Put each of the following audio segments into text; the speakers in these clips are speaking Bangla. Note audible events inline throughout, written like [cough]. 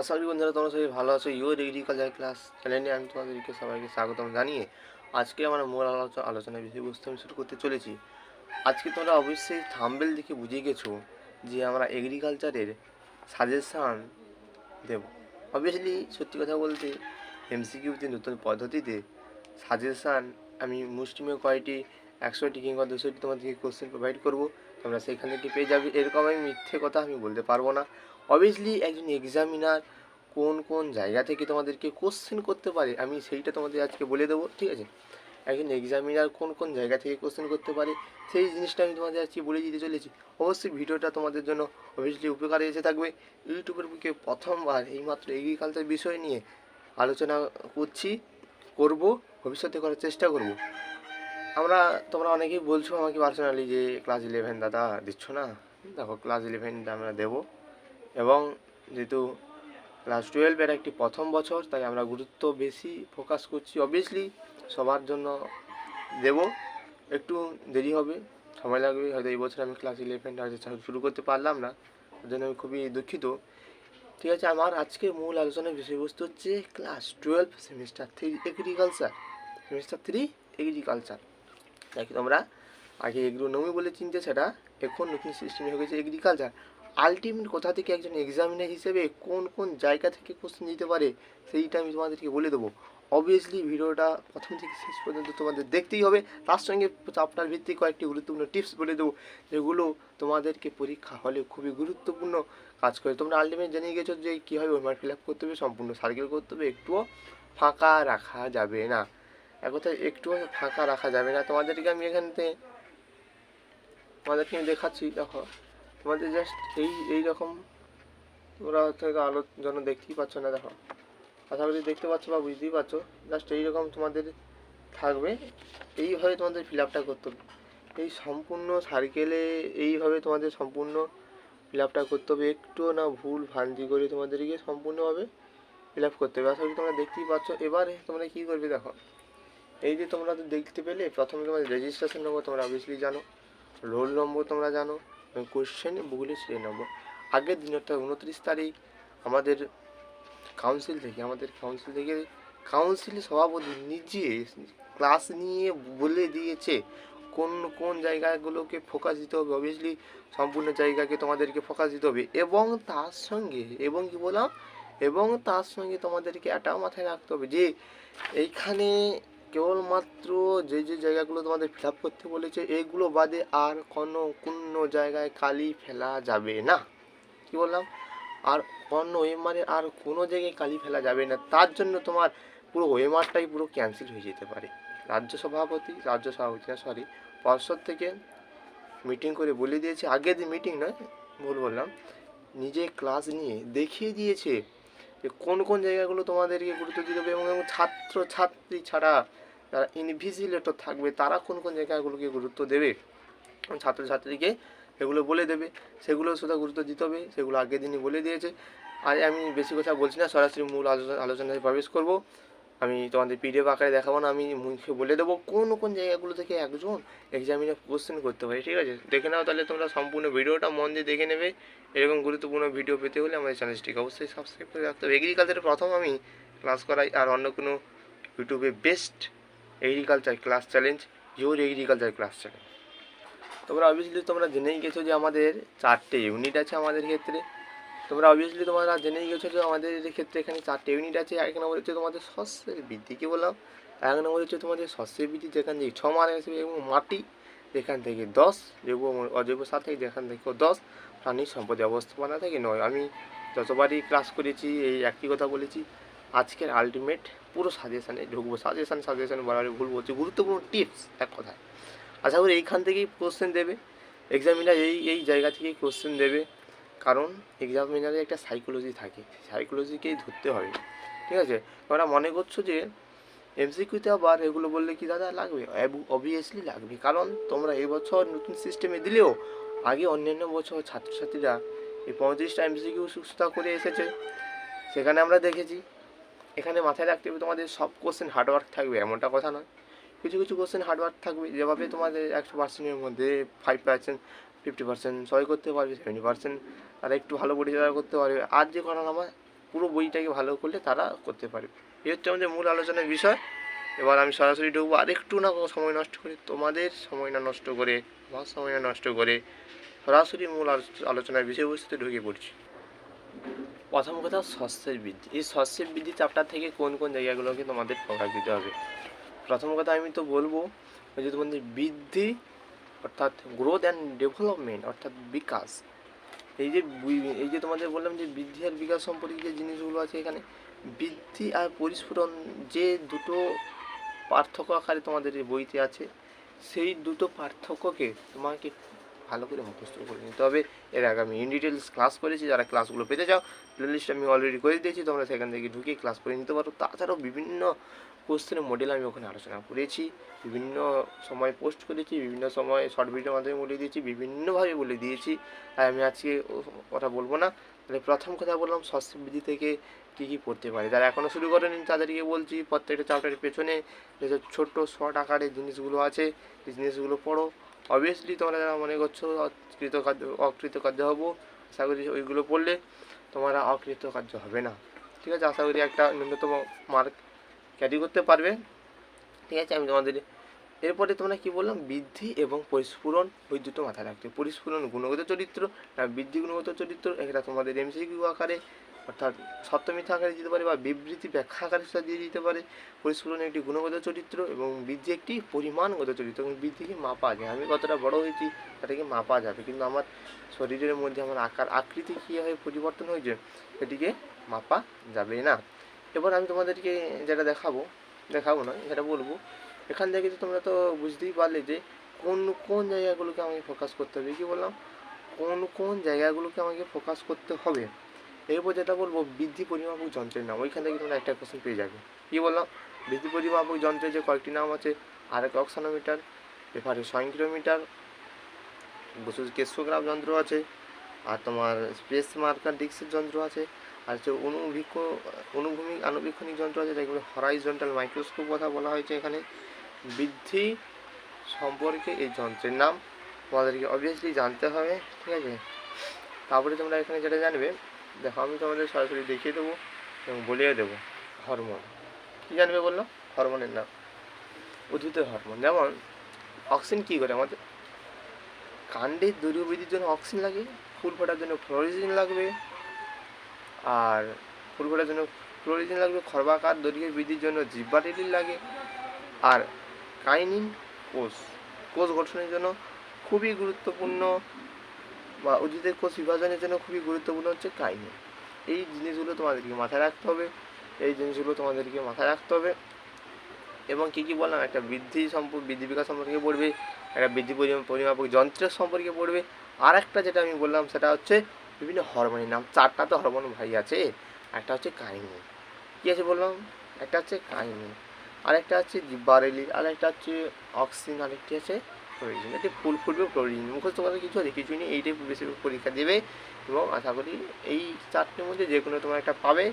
আশা করি বন্ধুরা, তোমরা সবাই ভালো আছো। ইউর এগ্রিকালচার ক্লাস চ্যানেলে আমি তোমাদেরকে সবাইকে স্বাগতম জানিয়ে আজকে আমার মূল আলোচনা আলোচনা বিষয়বস্তু আমি শুরু করতে চলেছি। আজকে তোমরা অবশ্যই থাম্বেল দেখে বুঝে গেছো যে আমরা এগ্রিকালচারের সাজেশান দেব। অবভিয়াসলি সত্যি কথা বলতে এমসিকিউতে নতুন পদ্ধতিতে সাজেশান আমি মুষ্টিমেয় কয়টি একশোটি কিংবা দুশোটি তোমাদেরকে কোশ্চেন প্রোভাইড করব। তোমরা সেখান থেকে পেয়ে যাবে। এরকম আমি মিথ্যে কথা আমি বলতে পারব না। অবভিয়াসলি একজন এক্সামিনার কোন কোন জায়গা থেকে তোমাদেরকে কোশ্চেন করতে পারে, আমি সেইটা তোমাদের আজকে বলে দেবো, ঠিক আছে? একজন এক্সামিনার কোন কোন জায়গা থেকে কোশ্চেন করতে পারে, সেই জিনিসটা আমি তোমাদের আজকে বলে দিতে চলেছি। অবশ্যই ভিডিওটা তোমাদের জন্য অবভিয়াসলি উপকারে এসে থাকবে। ইউটিউবের বুকে প্রথমবার এইমাত্র এগ্রিকালচার বিষয় নিয়ে আলোচনা করছি, করব, ভবিষ্যতে করার চেষ্টা করব। আমরা, তোমরা অনেকেই বলছো আমাকে পার্সোনালি যে ক্লাস ইলেভেন দাদা দিচ্ছ না? দেখো ক্লাস ইলেভেনটা আমরা দেবো। এবং যেহেতু ক্লাস টুয়েলভের একটি প্রথম বছর, তাই আমরা গুরুত্ব বেশি ফোকাস করছি। অবভিয়াসলি সবার জন্য দেব। একটু দেরি হবে, সময় লাগবে। হয়তো এই বছর আমি ক্লাস ইলেভেনটা শুরু করতে পারলাম না। তার জন্য আমি খুবই দুঃখিত। ঠিক আছে, আমার আজকে মূল আলোচনার বিষয়বস্তু হচ্ছে class twelve semester three agriculture semester three agriculture নাকি তোমরা, আগে এগ্রোনমি বলে চিনতে, সেটা এখন নতুন সিস্টেমে হয়ে গেছে এগ্রিকালচার আলটিমেট কোথা থেকে একজন এক্সামিনার হিসেবে কোন কোন জায়গা থেকে কোশ্চেন দিতে পারে, সেইটা আমি তোমাদেরকে বলে দেবো। অবভিয়াসলি ভিডিওটা প্রথম থেকে শেষ পর্যন্ত তোমাদের দেখতেই হবে। তার সঙ্গে চাপটার ভিত্তিক কয়েকটি গুরুত্বপূর্ণ টিপস বলে দেবো, যেগুলো তোমাদেরকে পরীক্ষা হলে খুবই গুরুত্বপূর্ণ কাজ করে। তোমরা আলটিমেট জেনে গেছো যে কীভাবে ওয়েমার ফিল আপ করতে হবে, সম্পূর্ণ সার্কেল করতে হবে, একটুও ফাঁকা রাখা যাবে না। এক কথায় একটুও ফাঁকা রাখা যাবে না। তোমাদেরকে আমি এখান থেকে তোমাদেরকে আমি দেখাচ্ছি, দেখো। তোমাদের জাস্ট এই এই রকম তোমরা হয়তো আলোর জন্য দেখতেই পাচ্ছ না, দেখো। আশা করি দেখতে পাচ্ছ বা বুঝতেই পারছ জাস্ট এইরকম তোমাদের থাকবে। এইভাবে তোমাদের ফিল আপটা করতে হবে। এই সম্পূর্ণ সার্কেলে এইভাবে তোমাদের সম্পূর্ণ ফিল আপটা করতে হবে। একটুও না ভুল ভ্রান্তি করে তোমাদেরকে সম্পূর্ণভাবে ফিল আপ করতে হবে। আশা করি তোমরা দেখতেই পাচ্ছ। এবারে তোমরা কী করবে, দেখো। এই যে তোমরা দেখতে পেলে, প্রথমে তোমাদের রেজিস্ট্রেশন নম্বর তোমরা অবভিয়াসলি জানো। রোল নম্বর তোমরা জানো। এবং কোশ্চেন ভূগোলের সিরিয়াল নম্বর আগের দিন, অর্থাৎ উনত্রিশ তারিখ, আমাদের কাউন্সিল থেকে, আমাদের কাউন্সিল থেকে কাউন্সিল সভাপতি নিজে ক্লাস নিয়ে বলে দিয়েছে, কোন কোন জায়গাগুলোকে ফোকাস দিতে হবে। অবভিয়াসলি সম্পূর্ণ জায়গাকে তোমাদেরকে ফোকাস দিতে হবে। এবং তার সঙ্গে, এবং কি বললাম? এবং তার সঙ্গে তোমাদেরকে এটাও মাথায় রাখতে হবে যে, এইখানে কেবলমাত্র যে যে জায়গাগুলো তোমাদের ফিল আপ করতে বলেছে, এগুলো বাদে আর কোনো কোনো জায়গায় কালি ফেলা যাবে না। কি বললাম? আর অন্য ওয়েমারে আর কোনো জায়গায় কালি ফেলা যাবে না। তার জন্য তোমার পুরো ওয়েমারটাই পুরো ক্যান্সেল হয়ে যেতে পারে। রাজ্য সভাপতি রাজ্য সভাপতি না সরি পর্ষদ থেকে মিটিং করে বলে দিয়েছে। আগের দিন মিটিং নয়, ভুল বললাম, নিজে ক্লাস নিয়ে দেখিয়ে দিয়েছে যে কোন কোন জায়গাগুলো তোমাদেরকে গুরুত্ব দিতে হবে এবং ছাত্র ছাত্রী ছাড়া যারা ইনভিজিলেটর থাকবে, তারা কোন কোন জায়গাগুলোকে গুরুত্ব দেবে? ছাত্রছাত্রীকে এগুলো বলে দেবে, সেগুলো শুধু গুরুত্ব দিতে হবে, সেগুলো আগের দিনই বলে দিয়েছে। আর আমি বেশি কথা বলছি না, সরাসরি মূল আলোচনা আলোচনায় প্রবেশ করব। আমি তোমাদের পিডিএফ আকারে দেখাবো না, আমি মুখে বলে দেবো কোন কোন জায়গাগুলো থেকে একজন এক্সামিনে কোশ্চেন করতে পারে, ঠিক আছে? দেখে নাও তাহলে তোমরা সম্পূর্ণ ভিডিওটা, মন দিয়ে দেখে নেবে। এরকম গুরুত্বপূর্ণ ভিডিও পেতে হলে আমাদের চ্যানেলটিকে অবশ্যই সাবস্ক্রাইব করে রাখতে হবে। এগ্রিকালচারে প্রথম আমি ক্লাস করাই, আর অন্য কোনো ইউটিউবে best agriculture class challenge your agriculture class challenge তোমরা অবভিয়াসলি তোমরা জেনেই গেছো যে আমাদের চারটে ইউনিট আছে আমাদের ক্ষেত্রে। তোমরা অবভিয়াসলি তোমরা জেনেই গেছো যে আমাদের ক্ষেত্রে এখানে চারটে ইউনিট আছে। এক নম্বর হচ্ছে তোমাদের শস্যের বৃদ্ধি, কী বললাম? এক নম্বর হচ্ছে তোমাদের শস্যের বৃদ্ধি, যেখান থেকে ছ মান আসবে এবং মাটি, যেখান থেকে দশ জৈব অজৈব সার থেকে, যেখান থেকে দশ প্রাণী সম্পদ ব্যবস্থাপনা থেকে নয়। আমি যতবারই ক্লাস করেছি, এই একই কথা বলেছি। আজকের আলটিমেট পুরো সাজেশানে ঢুকবো। সাজেশান সাজেশান বলার ভুল বলছি, গুরুত্বপূর্ণ টিপস এক কথায়। আশা করি এইখান থেকেই কোশ্চেন দেবে। এক্সামিনার এই এই জায়গা থেকেই কোশ্চেন দেবে। কারণ এক্সামিনারে একটা সাইকোলজি থাকে। সাইকোলজিকেই ধরতে হবে। ঠিক আছে? তোমরা মনে করছ যে এমসিকিউতে আবার এগুলো বললে কি দাদা লাগবে? অবভিয়াসলি লাগবে। কারণ তোমরা এবছর নতুন সিস্টেমে দিলেও আগে অন্যান্য বছর ছাত্রছাত্রীরা এই পঁয়ত্রিশটা এমসিকিউ সুস্থা করে এসেছে। সেখানে আমরা দেখেছি এখানে মাথায় রাখতে হবে তোমাদের সব কোশ্চেন হার্ডওয়ার্ক থাকবে, এমনটা কথা নয়। কিছু কিছু কোশ্চেন হার্ডওয়ার্ক থাকবে, যেভাবে তোমাদের একশো পার্সেন্টের মধ্যে ফাইভ পার্সেন্ট ফিফটি পার্সেন্ট সবাই করতে পারবে সেভেন্টি পার্সেন্ট আর একটু ভালো পরিচালনা করতে পারবে। আর যে করা আমার পুরো বইটাকে ভালো করলে তারা করতে পারবে। এই হচ্ছে আমাদের মূল আলোচনার বিষয়। এবার আমি সরাসরি ঢুকবো, আর একটু না সময় নষ্ট করে, তোমাদের সময় না নষ্ট করে, আমার সময় না নষ্ট করে, সরাসরি মূল আলোচ- আলোচনার বিষয়বস্তুতে ঢুকে পড়ছি। প্রথম কথা শস্যের বৃদ্ধি। এই শস্যের বৃদ্ধি চ্যাপ্টার থেকে কোন কোন জায়গাগুলোকে তোমাদের ফোকাস দিতে হবে? প্রথম কথা আমি তো বলব যে তোমাদের বৃদ্ধি, অর্থাৎ গ্রোথ অ্যান্ড ডেভেলপমেন্ট অর্থাৎ বিকাশ। এই যে এই যে তোমাদের বললাম যে বৃদ্ধি আর বিকাশ সম্পর্কে যে জিনিসগুলো আছে এখানে, বৃদ্ধি আর পরিস্ফুরণ যে দুটো পার্থক্য আকারে তোমাদের এই বইতে আছে, সেই দুটো পার্থক্যকে তোমাকে ভালো করে মুখস্থ করে নিতে হবে। এর আগে আমি ইন ডিটেলস ক্লাস করেছি, যারা ক্লাসগুলো পেতে চাও প্লেলিস্ট আমি অলরেডি করে দিয়েছি, তোমরা সেখান থেকে ঢুকে ক্লাস করে নিতে পারো। তাছাড়াও বিভিন্ন কোশ্চেনের মডেল আমি ওখানে আলোচনা করেছি, বিভিন্ন সময় পোস্ট করেছি, বিভিন্ন সময় শর্ট ভিডিওর মাধ্যমে বলে দিয়েছি, বিভিন্নভাবে বলে দিয়েছি। তাই আমি আজকে ও কথা বলব না। তাহলে প্রথম কথা বললাম স্বাস্থ্যবিধি থেকে কী কী পড়তে পারে? যারা এখনও শুরু করেনি, তাদেরকে বলছি, প্রত্যেকটা চ্যাপ্টারের পেছনে যে ছোট্ট শর্ট আকারের জিনিসগুলো আছে, এই জিনিসগুলো পড়ো। অবভিয়াসলি তোমরা যারা মনে করছ কৃতকার্য অকৃতকার্য হব, আশা করি ওইগুলো পড়লে তোমরা অকৃতকার্য হবে না। ঠিক আছে? আশা করি একটা ন্যূনতম মার্ক ক্যারি করতে পারবে। ঠিক আছে? আমি তোমাদের এরপরে তোমরা কি বললাম? বৃদ্ধি এবং পরিস্ফুরণ, ওই দুটো মাথায় রাখতে। পরিস্ফুরণ গুণগত চরিত্র না বৃদ্ধি গুণগত চরিত্র, এটা তোমাদের এমসিকিউ আকারে অর্থাৎ সপ্তমিথ আকারে দিতে পারে বা বিবৃতি ব্যাখ্যা আকারে সেটা দিয়ে দিতে পারে। পরিস্ফুরণ একটি গুণগত চরিত্র এবং বৃদ্ধি একটি পরিমাণগত চরিত্র এবং বৃদ্ধিকে মাপা যায়। আমি কতটা বড় হয়েছি সেটাকে মাপা যাবে। কিন্তু আমার শরীরের মধ্যে আমার আকার, আকৃতি কীভাবে পরিবর্তন হয়েছে সেটিকে মাপা যাবে না। এবার আমি তোমাদেরকে যেটা দেখাবো দেখাবো না যেটা বলব। এখান থেকে তো তোমরা তো বুঝতেই পারলে যে কোন কোন জায়গাগুলোকে আমাকে ফোকাস করতে হবে। কি বললাম? কোন কোন জায়গাগুলোকে আমাকে ফোকাস করতে হবে? এরপর যেটা বলব, বৃদ্ধি পরিমাপক যন্ত্রের নাম। ওইখান থেকে তোমরা একটা কোশ্চেন পেয়ে যাবে। কী বললাম? বৃদ্ধি পরিমাপক যন্ত্রের যে কয়েকটি নাম আছে আর এক অক্সানোমিটার এবারে ছয় কিলোমিটার বসু কেশোগ্রাফ যন্ত্র আছে, আর তোমার স্পেস মার্কার ডিক্সের যন্ত্র আছে, আর হচ্ছে অনুভিক্ষ, অনুভূমিক আনুবীক্ষণিক যন্ত্র আছে যেগুলো হরাইজন্টাল মাইক্রোস্কোপ কথা বলা হয়েছে এখানে। বৃদ্ধি সম্পর্কে এই যন্ত্রের নাম। তোমাদেরকে অবভিয়াসলি জানতে হবে, ঠিক আছে? তারপরে তোমরা এখানে যেটা জানবে দেখো, আমি তোমাদের সরাসরি দেখিয়ে দেবো এবং বলিয়ে দেবো হরমোন কী জানবে বলল? হরমোনের নাম। উদ্ভিদের হরমোন যেমন অক্সিজেন কী করে আমাদের? কাণ্ডের দৈর্ঘ্যবৃদ্ধির জন্য অক্সিজেন লাগে, ফুল ফোটার জন্য ফ্লোরিজিন লাগবে, আর ফুল ফোটার জন্য ফ্লোরিজিন লাগবে, খর্বাকার দৈর্ঘ্যের বৃদ্ধির জন্য জিব্বাটিলিন লাগে, আর কাইনিন কোষ। কোষ গঠনের জন্য খুবই গুরুত্বপূর্ণ বা উদ্ভিদের কোষ বিভাজনের জন্য খুবই গুরুত্বপূর্ণ হচ্ছে কাইনিন এই জিনিসগুলো তোমাদেরকে মাথায় রাখতে হবে। এই জিনিসগুলো তোমাদেরকে মাথায় রাখতে হবে। এবং কী কী বললাম? একটা বৃদ্ধি সম্পর্ক বৃদ্ধি বিকাশ সম্পর্কে পড়বে, একটা বৃদ্ধি পরিমা- পরিমাপক যন্ত্রের সম্পর্কে পড়বে। আর একটা যেটা আমি বললাম সেটা হচ্ছে বিভিন্ন হরমোনের নাম। চারটা তো হরমোন ভাই আছে। একটা হচ্ছে কাহিনি। কী আছে বললাম? একটা হচ্ছে কাহিনী। আরেকটা হচ্ছে জিব্বারেলি আরেকটা হচ্ছে অক্সিজেন আরেকটি আছে ফ্লোরিজিন এটি ফুল ফুটবে ফ্লোরিজিন মুখস্থ করার কিছু আছে? কিছুই নেই, এইটাই বেশি পরীক্ষা দেবে এবং আশা করি এই চারটের মধ্যে যে কোনো তোমার একটা পাবে।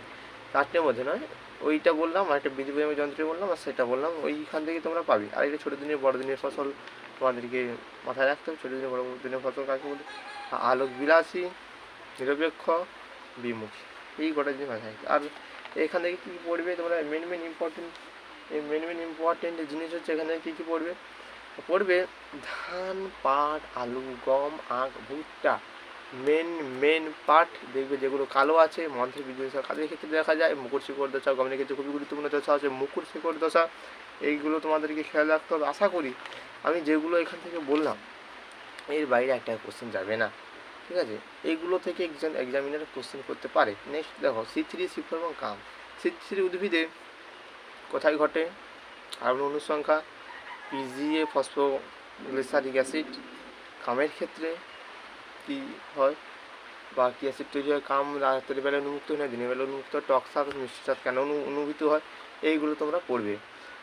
চারটের মধ্যে নয়, ওইটা বললাম, আর একটা বিদ্যুৎ যন্ত্রে বললাম, আর সেটা বললাম, ওইখান থেকে তোমরা পাবে। আর একটা ছোটো দিনের, বড় দিনের ফসল তোমাদেরকে মাথায় রাখতে হবে। ছোটো দিনের, বড় দিনের ফসল কাকে বলে? আলোক বিলাসী, নিরপেক্ষ, বিমুখী। এই গোটা জিনিস মাথায় রাখতে আর এখান থেকে কী কী পড়বে? তোমরা মেন মেন ইম্পর্টেন্ট এই মেন মেন ইম্পর্টেন্ট জিনিস হচ্ছে এখানে কী কী পড়বে? পড়বে ধান, পাট, আলু, গম, আখ, ভুট্টা। মেন মেন পাট দেখবে যেগুলো কালো আছে মন্ত্রের বিদ্যুৎ কাজের ক্ষেত্রে দেখা যায়। মুকুর শিকড় দশা গমনের ক্ষেত্রে খুবই গুরুত্বপূর্ণ দশা আছে। মুকুট শিকড় দশা, এইগুলো তোমাদেরকে খেয়াল রাখতে হবে। আশা করি আমি যেগুলো এখান থেকে বললাম, এর বাইরে একটা কোশ্চেন যাবে না। ঠিক আছে? এইগুলো থেকে একজন এক্সামিনার কোশ্চেন করতে পারে। নেক্সট দেখো সি থ্রি সি ফোর এবং কাম। সি থ্রি উদ্ভিদে কোথায় ঘটে? কার্বন অনুসংখ্যা পিজিএ ফসফোগ্লিসারিক অ্যাসিড কামের ক্ষেত্রে কী হয়? বা কী অ্যাসিড তৈরি হয়? কাম রাতের বেলা উন্মুক্ত হয় না, দিনের বেলা উন্মুক্ত হয়? টক্সাক মিষ্টিসাদ কেন অনু- অনুভূত হয়? এইগুলো তোমরা পড়বে।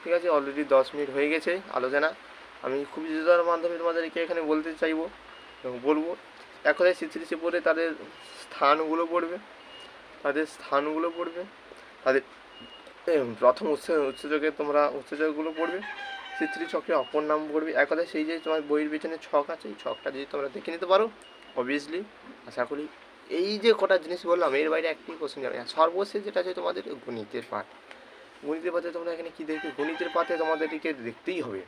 ঠিক আছে? অলরেডি দশ মিনিট হয়ে গেছে, আলোচনা। আমি খুব জোর মাধ্যমে তোমাদেরকে এখানে বলতে চাইব এবং বলব এক কথায় সিথিরিসে পড়ে তাদের স্থানগুলো পড়বে। তাদের স্থানগুলো পড়বে। তাদের প্রথম উৎস, উৎসেচকে তোমরা উৎসেচকগুলো পড়বে। চিত্রি ছকের অপর নাম পড়বে এক কথায় সেই যে তোমার বইয়ের পেছনে ছক আছে, এই ছকটা যদি তোমরা দেখে নিতে পারো অবভিয়াসলি আশা করি এই যে কটা জিনিস বললাম, এর বাইরে একটি কোশ্চেন যাবে না। সর্বশেষ যেটা আছে তোমাদের গণিতের পাঠ। গণিতের পাতে তোমরা এখানে কী দেখবে? গণিতের পাতে তোমাদেরকে দেখতেই হবে।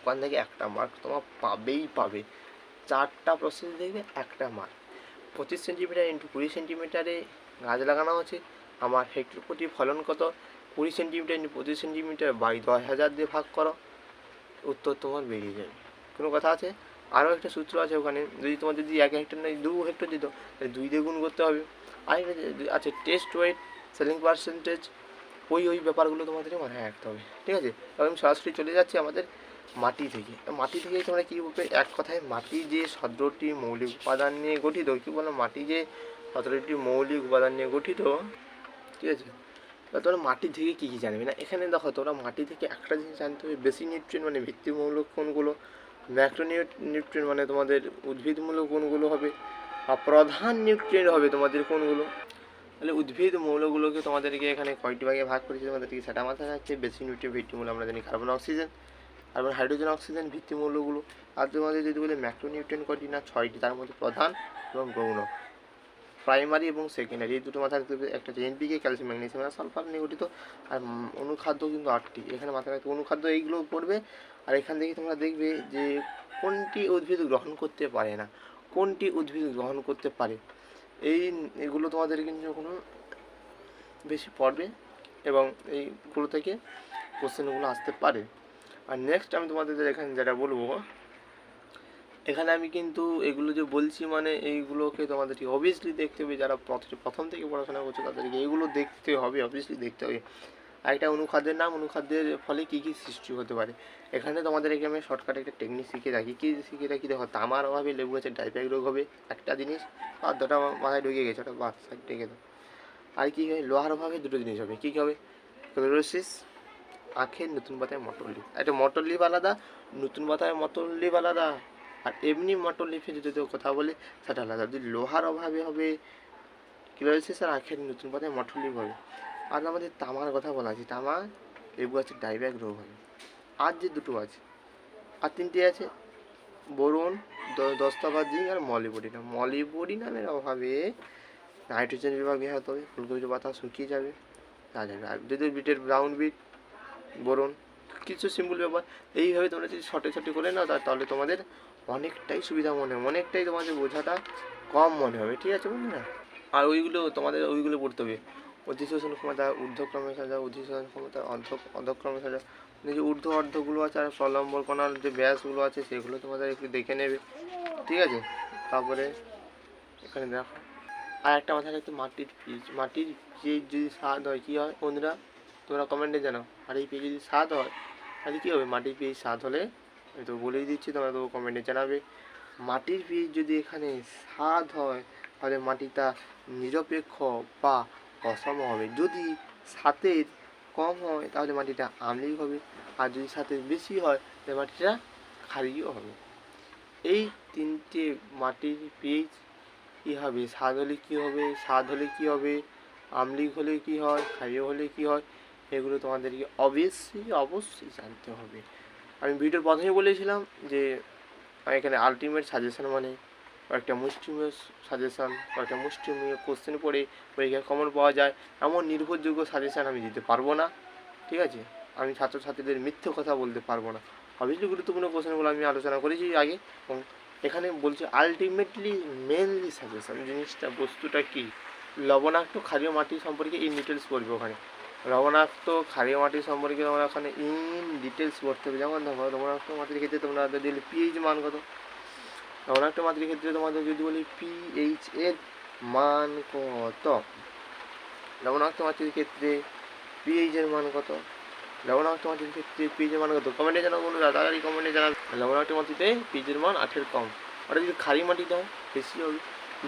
ওখান থেকে একটা মার্ক তোমার পাবেই পাবে। চারটা প্রসেস দেখবে, একটা মার্ক পঁচিশ সেন্টিমিটার ইন্টু কুড়ি সেন্টিমিটারে গাছ লাগানো আছে। আমার হেক্টর প্রতি ফলন কত? কুড়ি সেন্টিমিটার পঁচিশ সেন্টিমিটার বাই দশ হাজার দিয়ে ভাগ করো, উত্তর তোমার বেরিয়ে যাবে। কোনো কথা আছে? আরও একটা সূত্র আছে ওখানে, যদি তোমার যদি এক হেক্টর নয় দু হেক্টর দিত, তাহলে দুই দিয়ে গুণ করতে হবে। যে- আছে টেস্ট ওয়েট সেলিং পার্সেন্টেজ ওই ওই ব্যাপারগুলো তোমাদেরকে মাথায় রাখতে হবে। ঠিক আছে? এবার আমি সরাসরি চলে যাচ্ছি আমাদের মাটি থেকে। মাটি থেকে তোমরা কী বলবে? এক কথায় মাটি যে সতেরোটি মৌলিক উপাদান নিয়ে গঠিত, কী বলো? মাটি যে সতেরোটি মৌলিক উপাদান নিয়ে গঠিত, ঠিক আছে? এবার তোরা মাটি থেকে কী কী জানবে? না, এখানে দেখো, তোরা মাটি থেকে একটা জিনিস জানতে হবে, বেশি নিউট্রিয়েন্ট মানে ভিত্তিমূলক কোনগুলো ম্যাক্রো নিউট্রিয়েন্ট মানে তোমাদের উদ্ভিদমূলক কোনগুলো হবে, আর প্রধান নিউট্রিয়েন্ট হবে তোমাদের কোনগুলো? তাহলে উদ্ভিদ মৌলগুলোকে তোমাদেরকে এখানে কয়টি ভাগে ভাগ করেছে তোমাদেরকে সেটা মাথায় রাখছে বেশি নিউট্রিয়েন্ট ভিত্তিমূল আমরা জানি carbon oxygen carbon hydrogen oxygen ভিত্তিমূলগুলো আর তোমাদের যদি বলে ম্যাক্রো নিউট্রিয়েন্ট কয়টি না, ছয়টি, তার মধ্যে প্রধান এবং গৌণ। প্রাইমারি এবং সেকেন্ডারি, এই দুটো মাথায় রাখতে হবে। একটা হচ্ছে এনপিকে ক্যালসিয়াম ম্যাগনেসিয়াম আর সালফার নিয়ে গঠিত। আর অনুখাদ্য কিন্তু আটটি। এখানে মাথায় রাখতে অনুখাদ্য এইগুলো পড়বে। আর এখান থেকে তোমরা দেখবে যে কোনটি উদ্ভিদ গ্রহণ করতে পারে না, কোনটি উদ্ভিদ গ্রহণ করতে পারে। এই এগুলো তোমাদের কিন্তু কোনো বেশি পড়বে এবং এইগুলো থেকে কোশ্চেনগুলো আসতে পারে। আর নেক্সট আমি তোমাদের এখানে যেটা বলব এখানে আমি কিন্তু এগুলো যে বলছি মানে এইগুলোকে তোমাদেরকে অবভিয়াসলি দেখতে হবে, যারা প্রথ- প্রথম থেকে পড়াশোনা করছে তাদেরকে এগুলো দেখতে হবে অবভিয়াসলি দেখতে হবে। আরেকটা অনুখাদ্যের নাম, অনুখাদ্যের ফলে কী কী সৃষ্টি হতে পারে? এখানে তোমাদেরকে আমি শর্টকাটে একটা টেকনিক শিখে রাখি। কী শিখে রাখি? দেখো, তামার অভাবে লেবু গাছের ডাইপ্যাক রোগ হবে, একটা জিনিস। আর দুটা মাথায় ঢুকে গেছে, ওটা বাস সাইড রেখে দাও। আর কী হয়? লোহার অভাবে দুটো জিনিস হবে। কী কী হবে? ক্লোরোসিস আখের নতুন পাতায় মটর লিপ একটা মটর লিপ আলাদা, নতুন পাতায় মটর লিপ আলাদা। আর এমনি মটর লিপে যদি কথা বলে, সেটা আলাদা। যদি লোহার অভাবে হবে ক্লোরোসিস আর আখের নতুন পাতায় মটর লিফ হবে। আর আমাদের তামার কথা বলা আছে। তামা লেবু গাছের ডাইব্যাক রোগ হবে। আর যে দুটো আছে, আর তিনটে আছে, বোরন, দ- দস্তাবাদ জিঙ্ক আর মলিবডিনাম। মলিবডিনামের অভাবে নাইট্রোজেন বিভাগে হতে হবে। ফুলকপির পাতা শুকিয়ে যাবে তা যাবে আর যদি বিটের ব্রাউন বিট বোরন কিছু সিম্পল ব্যাপার এইভাবে তোমরা যদি শর্টে শর্টে করে নাও তাহলে তোমাদের অনেকটাই সুবিধা মনে হবে, অনেকটাই তোমাদের বোঝাটা কম মনে হবে, ঠিক আছে বন্ধুরা? আর ওইগুলো তোমাদের ওইগুলো পড়তে হবে। অধিশোষণ ক্ষমতা, ঊর্ধ্বক্রমে সাজা, অধিশোষণ ক্ষমতা, অর্ধ অধক্রমে সাজা। যে ঊর্ধ্ব অর্ধগুলো আছে আর প্রলম্বর কোনার যে ব্যাসগুলো আছে, সেগুলো তোমাদের একটু দেখে নেবে, ঠিক আছে? তারপরে এখানে দেখো। আর একটা মাথায় রাখতে মাটির পিচ মাটির পিচ যদি স্বাদ হয়, কী হয় বন্ধুরা? তোমরা কমেন্টে জানাও। আর এই পিচ যদি স্বাদ হয় তাহলে কী হবে? মাটির পিচ স্বাদ হলে? আমি তো বলেই দিচ্ছি, তোমরা তো কমেন্টে জানাবে। মাটির পিচ যদি এখানে স্বাদ হয়, তাহলে মাটিটা নিরপেক্ষ বা অসম হবে। যদি সাতের কম হয়, তাহলে মাটিটা আম্লিক হবে। আর যদি সাতের বেশি হয়, তাহলে মাটিটা ক্ষারীয় হবে। এই তিনটে মাটির পিচ কী হবে? স্বাদ হলে কী হবে? স্বাদ হলে কী হবে? আম্লিক হলে কী হয়? ক্ষারীয় হলে কী হয়? এগুলো তোমাদেরকে অবশ্যই অবশ্যই জানতে হবে। আমি ভিডিওর প্রথমে বলেছিলাম যে এখানে আলটিমেট সাজেশান মানে কয়েকটা মুষ্টিমেয় সাজেশান কয়েকটা মুষ্টিমেয় কোশ্চেন পড়ে পরীক্ষায় কমন পাওয়া যায়। এমন নির্ভরযোগ্য সাজেশান আমি দিতে পারব না, ঠিক আছে? আমি ছাত্রছাত্রীদের মিথ্যে কথা বলতে পারব না। অবভিয়াসলি গুরুত্বপূর্ণ কোশ্চেনগুলো আমি আলোচনা করেছি আগে, এবং এখানে বলছি আলটিমেটলি মেনলি সাজেশান জিনিসটা, বস্তুটা কি? লবণাক্ত ক্ষারীয় মাটি সম্পর্কে ইন ডিটেলস পড়বে ওখানে। লবণাক্ত ক্ষারীয় মাটি সম্পর্কে তোমরা ওখানে ইন ডিটেলস পড়তে হবে। যেমন দেখো লবণাক্ত মাটির ক্ষেত্রে তোমরা যদি পিএইচ মান কত? লবণাক্ত মাটির ক্ষেত্রে তোমাদের যদি বলি পিএইচ এর মান কত? লবণাক্ত মাটির ক্ষেত্রে পিএইচ এর মান কত? লবণাক্ত মাটির ক্ষেত্রে পিএইচ এর মান কত? কমেন্টে জানাও বন্ধুরা, তাড়াতাড়ি কমেন্টে জানাবে। লবণাক্ত মাটিতে পিএইচ এর মান আঠের কম। আর যদি খারি মাটিতে হয় বেশি হবে।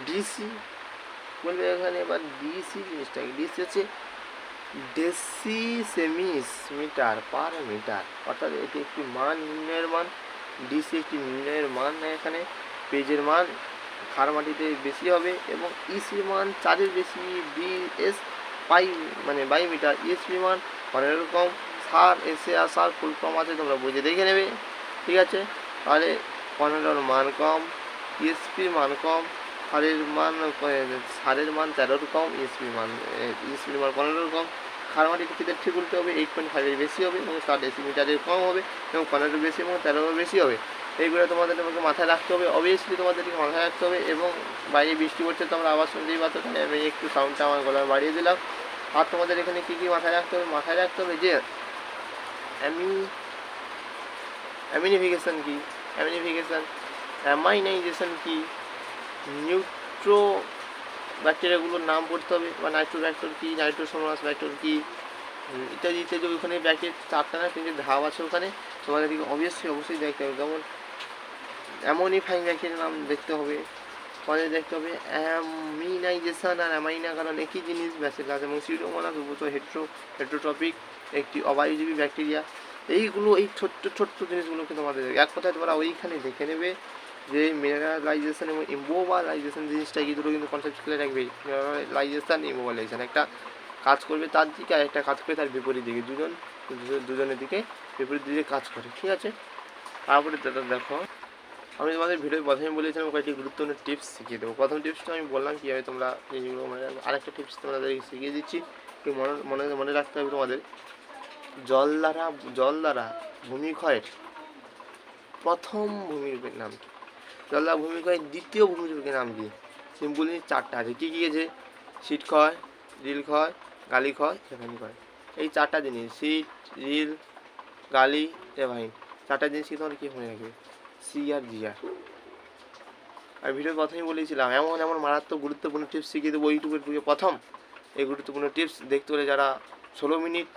ডিসি বলবে এখানে এবার ডিসি জিনিসটা ডিসি হচ্ছে deci siemens metre per metre অর্থাৎ এটি একটি মান নির্ণয়ের মান ডিসি একটি নির্ণয়ের মান এখানে পেজের মান খার মাটিতে বেশি হবে এবং ইসির মান চারের বেশি বিএস পাই মানে বাই মিটার ইএসপি মান পনেরো কম সার এসে আর সার, ফুল কম আছে, তোমরা বুঝে দেখে নেবে, ঠিক আছে? তাহলে পনেরোর মান কম ইএসপির মান কম, সারের মান সারের মান তেরোর কম ইএসপি মান ইএসপির মান পনেরোর কম খার মাটির ক্ষেত্রে ঠিক উল্টে হবে এইট পয়েন্ট ফাইভের বেশি হবে এবং ষাট ডেসিমিটারের কম হবে এবং পনেরোর বেশি এবং তেরোর বেশি হবে। এইগুলো তোমাদের তোমাকে মাথায় রাখতে হবে। অবভিয়াসলি তোমাদেরকে মাথায় রাখতে হবে এবং বাইরে বৃষ্টি পড়ছে তোমরা আবার শুনতেই পাচ্ছ, তাই আমি একটু সাউন্ডটা আমার গলায় বাড়িয়ে দিলাম। আর তোমাদের এখানে কী কী মাথায় রাখতে হবে? মাথায় রাখতে হবে যে অ্যামি অ্যামিনিফিকেশন কি? অ্যামিনিফিকেশন অ্যামাইনাইজেশন কি? নিউট্রো ব্যাকটেরিয়াগুলোর নাম পড়তে হবে, বা নাইট্রো ব্যাক্টর কি নাইট্রোসোমাস ব্যাক্টর কি ইত্যাদি ইত্যাদি ওখানে ব্যাকটেরিয়া চারটা না তিনটে ধাপ আছে ওখানে, তোমাদেরকে অবশ্যই অবশ্যই দেখতে হবে। যেমন অ্যামোনিফাইং ব্যাকটেরিয়ার নাম দেখতে হবে, তোমাদের দেখতে হবে অ্যামিনাইজেশন আর অ্যামাইনা কারণ একই জিনিস ব্যাসিলাস এবং সিউডোমোনাস উভূত হেট্রো হেট্রোটপিক একটি অবায়ুজীবী ব্যাকটেরিয়া। এইগুলো, এই ছোট্ট ছোট্ট জিনিসগুলোকে তোমাদের এক কথায় তোমরা ওইখানে দেখে নেবে। যে মিনারেলাইজেশন এবং ইম্বোবালাইজেশন জিনিসটা এই দুটো কিন্তু কনসেপ্ট ক্লিয়ার রাখবে। মিনারেলাইজেশন ইম্বোবালাইজেশন একটা কাজ করবে তার দিকে আর একটা কাজ করবে তার বিপরীত দিকে। দুজন, দুজন- দুজনের দিকে বিপরীত দিকে কাজ করে, ঠিক আছে? তারপরে দাদা দেখো, আমি তোমাদের ভিডিও প্রথমে বলেছিলাম কয়েকটি গুরুত্বপূর্ণ টিপস শিখিয়ে দেবো। প্রথম টিপসটা আমি বললাম কীভাবে তোমরা জিনিসগুলো মনে রাখবে আরেকটা টিপস তোমাদেরকে শিখিয়ে দিচ্ছি। কি মনে মনে মনে রাখতে হবে তোমাদের। জল দ্বারা জল দ্বারা ভূমিক্ষয়ের প্রথম ভূমিরূপের নাম কি? জল ভূমিকায় দ্বিতীয় ভূমিরূপের নাম কি সিম্পলি চারটা আছে। কী কী আছে? শীত ক্ষয়, রিল ক্ষয়, গালি ক্ষয় রেভাইন ক্ষয়। এই চারটা জিনিস সিট রিল, গালি রেভাইন চারটা জিনিস কি তোমার কী মনে রাখবে সি আর জি আর আর ভিডিও প্রথমেই বলেছিলাম, এমন এমন মারাত্মক গুরুত্বপূর্ণ টিপস শিখিয়ে দেবো ইউটিউবের ঢুকে প্রথম। এই গুরুত্বপূর্ণ টিপস দেখতে হলে যারা ষোলো মিনিট,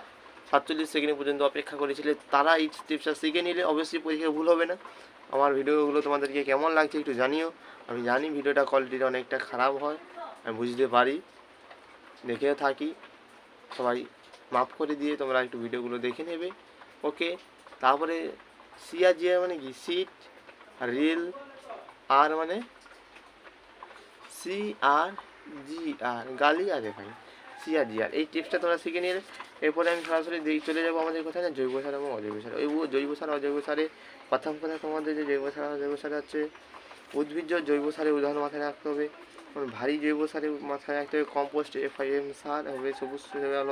সাতচল্লিশ সেকেন্ড পর্যন্ত অপেক্ষা করেছিলে, তারা এই টিপসটা শিখে নিলে অবশ্যই পরীক্ষা ভুল হবে না। আমার ভিডিওগুলো তোমাদেরকে কেমন লাগছে একটু জানিও। আমি জানি ভিডিওটা কোয়ালিটিটা অনেকটা খারাপ হয়, আমি বুঝতে পারি। দেখেও থাকি। সবাই মাফ করে দিয়ে তোমরা একটু ভিডিওগুলো দেখে নেবে। ওকে, তারপরে সি আর জি আর মানে কি? সিট রিল আর মানে? সি আর জি আর গালি আর ভাই সি আর জি আর এই টিপসটা তোমরা শিখে নিয়ে এরপরে আমি সরাসরি চলে যাব আমাদের কোথায় না? জৈব সার এবং অজৈব সার। ওই জৈব সার, অজৈব সারে প্রথম কথা তোমাদের যে জৈব সার জৈব সার হচ্ছে উদ্ভিজ্জ জৈব সারের উদাহরণ মাথায় রাখতে হবে। ভারী জৈব সারের মাথায় রাখতে হবে, কম্পোস্ট এফ আই এম সার হবে সবুজ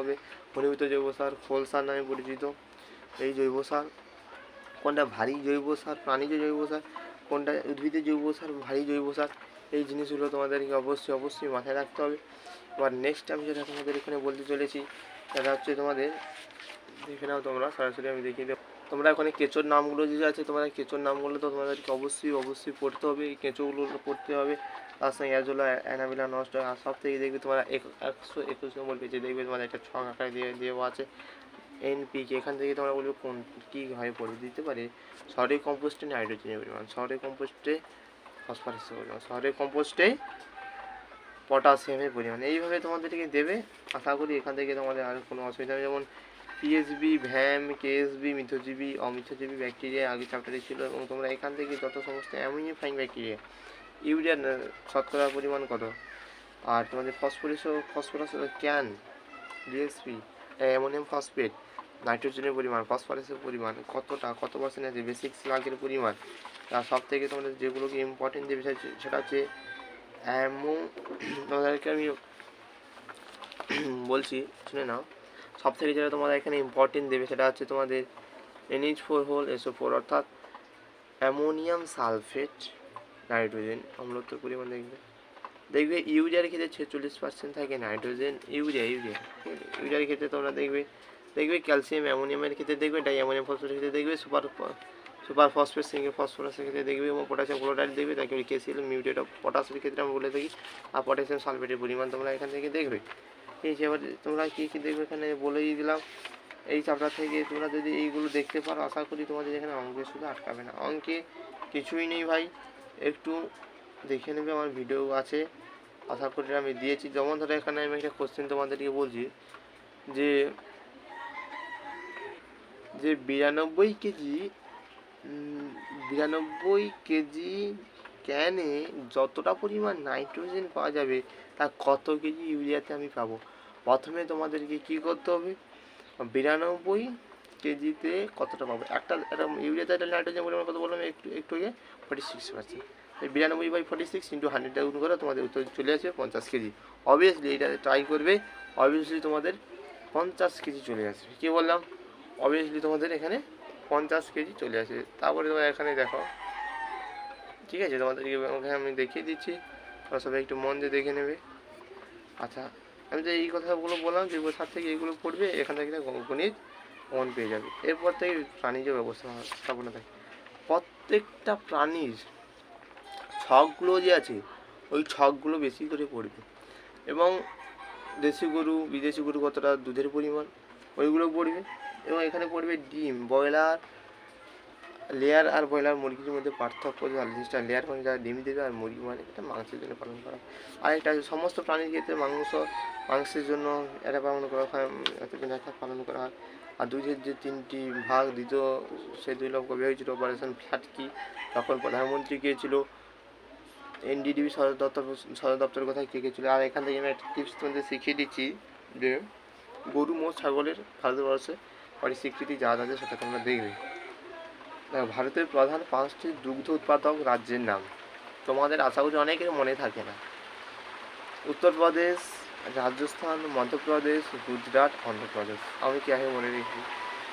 হবে ঘনীভূত জৈব সার, খোল সার নামে পরিচিত এই জৈব সার। কোনটা ভারী জৈব সার, প্রাণীজ জৈব সার, কোনটা উদ্ভিদের জৈব সার, ভারী জৈব সার, এই জিনিসগুলো তোমাদেরকে অবশ্যই অবশ্যই মাথায় রাখতে হবে। এবার নেক্সট আমি যেটা তোমাদের এখানে বলতে চলেছি, সেটা হচ্ছে তোমাদের, দেখে নাও তোমরা, সরাসরি আমি দেখিয়ে দেবো। তোমরা ওখানে কেঁচোর নামগুলো যে আছে, তোমরা কেঁচোর নামগুলো তো তোমাদেরকে অবশ্যই অবশ্যই পড়তে হবে। এই কেঁচোগুলো পড়তে হবে। তার সঙ্গে অ্যাজোলা, অ্যানাবিলা নষ্ট আর সব থেকে দেখবে তোমরা এক- একশো একুশ নম্বর পেজে দেখবে তোমার একটা ছক আকারে দিয়ে, দেওয়া আছে। এনপিকে এখান থেকে তোমরা বলবে কোন, কী হয় পড়ে। দিতে পারে সরে কম্পোস্টে নাইট্রোজেনের পরিমাণ। সরে কম্পোস্টে ফসফরাসের পরিমাণ। সরে কম্পোস্টে পটাশিয়ামের পরিমাণ। এইভাবে তোমাদেরকে দেবে। আশা করি এখান থেকে তোমাদের আর কোনো অসুবিধা নেই যেমন পিএসবি ভ্যাম কেএসবি মিথজীবী অমিথজীবী ব্যাকটেরিয়া আগে চ্যাপ্টারে ছিল এবং তোমরা এখান থেকে যত সমস্ত অ্যামিনিফাইং ব্যাকটেরিয়া ইউরিয়ার শতকরা পরিমাণ কত? আর তোমাদের phosphorus phosphorus CAN DSP ammonium phosphate নাইট্রোজেনের পরিমাণ ফসফরাসের পরিমাণ কতটা, কত পার্সেন্ট আছে বেসিক স্লাগের পরিমাণ? আর সব থেকে তোমাদের যেগুলোকে ইম্পর্টেন্ট যে বিষয় সেটা হচ্ছে অ্যামো [coughs] তোমাদেরকে আমি বলছি, শুনে নাও। সব থেকে যেটা তোমাদের এখানে ইম্পর্টেন্ট দেবে সেটা হচ্ছে তোমাদের NH four whole SO four অর্থাৎ অ্যামোনিয়াম সালফেট নাইট্রোজেন অম্লত্বর পরিমাণ দেখবে। দেখবে ইউরিয়ার ক্ষেত্রে ছেচল্লিশ পার্সেন্ট থাকে নাইট্রোজেন, ইউরিয়া ইউরিয়া ইউরিয়ার ক্ষেত্রে তোমরা দেখবে দেখবে ক্যালসিয়াম, অ্যামোনিয়ামের ক্ষেত্রে দেখবে ডাই অ্যামোনিয়াম ফসফেটের ক্ষেত্রে দেখবে সুপার সুপার ফসফেট সিঙ্গেল ফসফরাসের ক্ষেত্রে দেখবে, এবং পটাশিয়াম ক্লোরাইড দেখবে, তাকে কেসিএল মিউটেট অফ পটাশের ক্ষেত্রে আমরা বলে থাকি, আর পটাশিয়াম সালফেটের পরিমাণ তোমরা এখান থেকে দেখবে। এই যে এবার তোমরা কী কী দেখবে এখানে বলেই দিলাম। এই চ্যাপ্টার থেকে তোমরা যদি এইগুলো দেখতে পারো, আশা করি তোমাদের এখানে অঙ্কে শুধু আটকাবে না। অঙ্কে কিছুই নেই ভাই। একটু দেখে নেবে, আমার ভিডিও আছে। আশা করি আমি দিয়েছি। যেমন ধরো এখানে আমি একটা কোশ্চেন তোমাদেরকে বলছি, যে যে বিরানব্বই কেজি বিরানব্বই কেজি ক্যানে যতটা পরিমাণ নাইট্রোজেন পাওয়া যাবে, তা কত কেজি ইউরিয়াতে আমি পাবো? প্রথমে তোমাদেরকে কী করতে হবে? বিরানব্বই কেজিতে কতটা পাবো? একটা একটা ইউরিয়াতে একটা নাইট্রোজেন পরিমাণ কত বললাম? একটু একটু আগে ফর্টি সিক্স পার্সেন্ট বিরানব্বই বাই ফর্টি সিক্স ইন্টু হান্ড্রেডটা গুণ করে তোমাদের উত্তর চলে আসবে পঞ্চাশ কেজি। অবভিয়াসলি এটা ট্রাই করবে অবভিয়াসলি তোমাদের পঞ্চাশ কেজি চলে আসবে। কী বললাম? অবভিয়াসলি তোমাদের এখানে পঞ্চাশ কেজি চলে আসবে। তারপরে তোমরা এখানে দেখো, ঠিক আছে? তোমাদেরকে আমি দেখিয়ে দিচ্ছি। তোমরা সবাই একটু মন দিয়ে দেখে নেবে। আচ্ছা আমি যে এই কথাগুলো বললাম, যে সাত থেকে এইগুলো পড়বে, এখান থেকে গণিত মন পেয়ে যাবে। এরপর থেকে প্রাণীজ ব্যবস্থা স্থাপনা থাকে। প্রত্যেকটা প্রাণীর ছকগুলো যে আছে, ওই ছকগুলো বেশি করে পড়বে। এবং দেশি গরু, বিদেশি গরু কতটা দুধের পরিমাণ, ওইগুলো পড়বে। এবং এখানে পড়বে ডিম, ব্রয়লার লেয়ার আর ব্রয়লার মুরগির মধ্যে পার্থক্য জিনিসটা লেয়ার মানে যারা ডিম দেবে আর মুরগি মানে এটা মাংসের জন্য পালন করা। আর একটা সমস্ত প্রাণীর ক্ষেত্রে মাংস মাংসের জন্য এটা পালন করা হয় পালন করা হয়। আর দুধের যে তিনটি ভাগ দ্বিতীয় সে দুই লক্ষ হয়েছিল অপারেশন ফ্ল্যাটকি তখন প্রধানমন্ত্রী গিয়েছিল এনডিডিবি সদর দপ্তর সদর দপ্তরের কথা কে কে ছিল? আর এখান থেকে আমি একটা টিপস তোমাদের শিখিয়ে দিচ্ছি যে গরু মোষ ছাগলের ভারতবর্ষে অনেক স্বীকৃতি যা আছে সেটা তোমরা দেখবে। দেখো, ভারতের প্রধান পাঁচটি দুগ্ধ উৎপাদক রাজ্যের নাম। তোমাদের আশা করি অনেকের মনে থাকে না। উত্তরপ্রদেশ, রাজস্থান, মধ্যপ্রদেশ, গুজরাট, অন্ধ্রপ্রদেশ। আমি কি আগে মনে রেখেছি?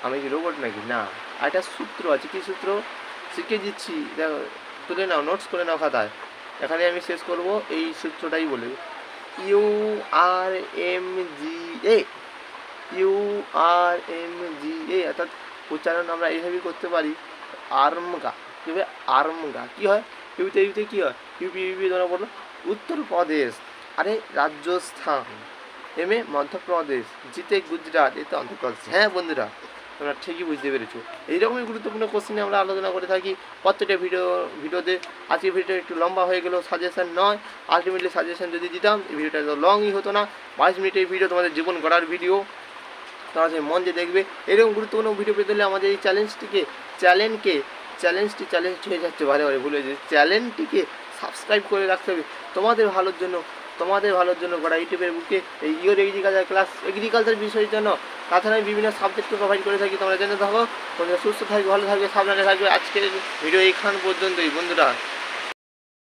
আমি কি রোবট নাকি? না। আর একটা সূত্র আছে, কী সূত্র? শিখে দিচ্ছি। দেখো, তুলে নাও নোটস করে নাও খাতায়। এখানে আমি শেষ করব, এই সূত্রটাই বলে U R M G A U R M G A অর্থাৎ উচ্চারণ আমরা এইভাবেই করতে পারি। আর্মগা। কী হবে আর্মগা? কী হয়? ইউতে ইউতে কী হয়? ইউপি ইউপি তোমরা বলল উত্তরপ্রদেশ। আরে, রাজস্থান। M A, Madhya Pradesh. জিতে গুজরাট। এতে অন্ধ্রপ্রদেশ হ্যাঁ বন্ধুরা, তোমরা ঠিকই বুঝতে পেরেছ। এইরকমই গুরুত্বপূর্ণ কোশ্চেনে আমরা আলোচনা করে থাকি। প্রত্যেকটা ভিডিও ভিডিওতে আজকে ভিডিও একটু লম্বা হয়ে গেলেও সাজেশন নয়। আলটিমেটলি সাজেশন যদি দিতাম, এই ভিডিওটা তো লংই হতো না। বাইশ মিনিটের ভিডিও তোমাদের জীবন গড়ার ভিডিও তোমরা সেই মন দিয়ে দেখবে। এরকম গুরুত্বপূর্ণ ভিডিও পেতে হলে আমাদের এই চ্যালেঞ্জটিকে চ্যালেঞ্জকে, চ্যালেঞ্জটি চ্যালেঞ্জ হয়ে যাচ্ছে ভালো বারে ভুলে যাচ্ছে। চ্যানেলটিকে সাবস্ক্রাইব করে রাখতে হবে। তোমাদের ভালোর জন্য, তোমাদের ভালোর জন্য গোটা ইউটিউবের বুকে এই ইয়োর এগ্রিকালচার ক্লাস এগ্রিকালচার বিষয়ের জন্য তাছাড়া আমি বিভিন্ন সাবজেক্টকে প্রোভাইড করে থাকি। তোমরা জেনে থাকো, তোমরা সুস্থ থাকবে, ভালো থাকবে, সাবধানে থাকবে। আজকের ভিডিও এইখান পর্যন্তই, বন্ধুরা।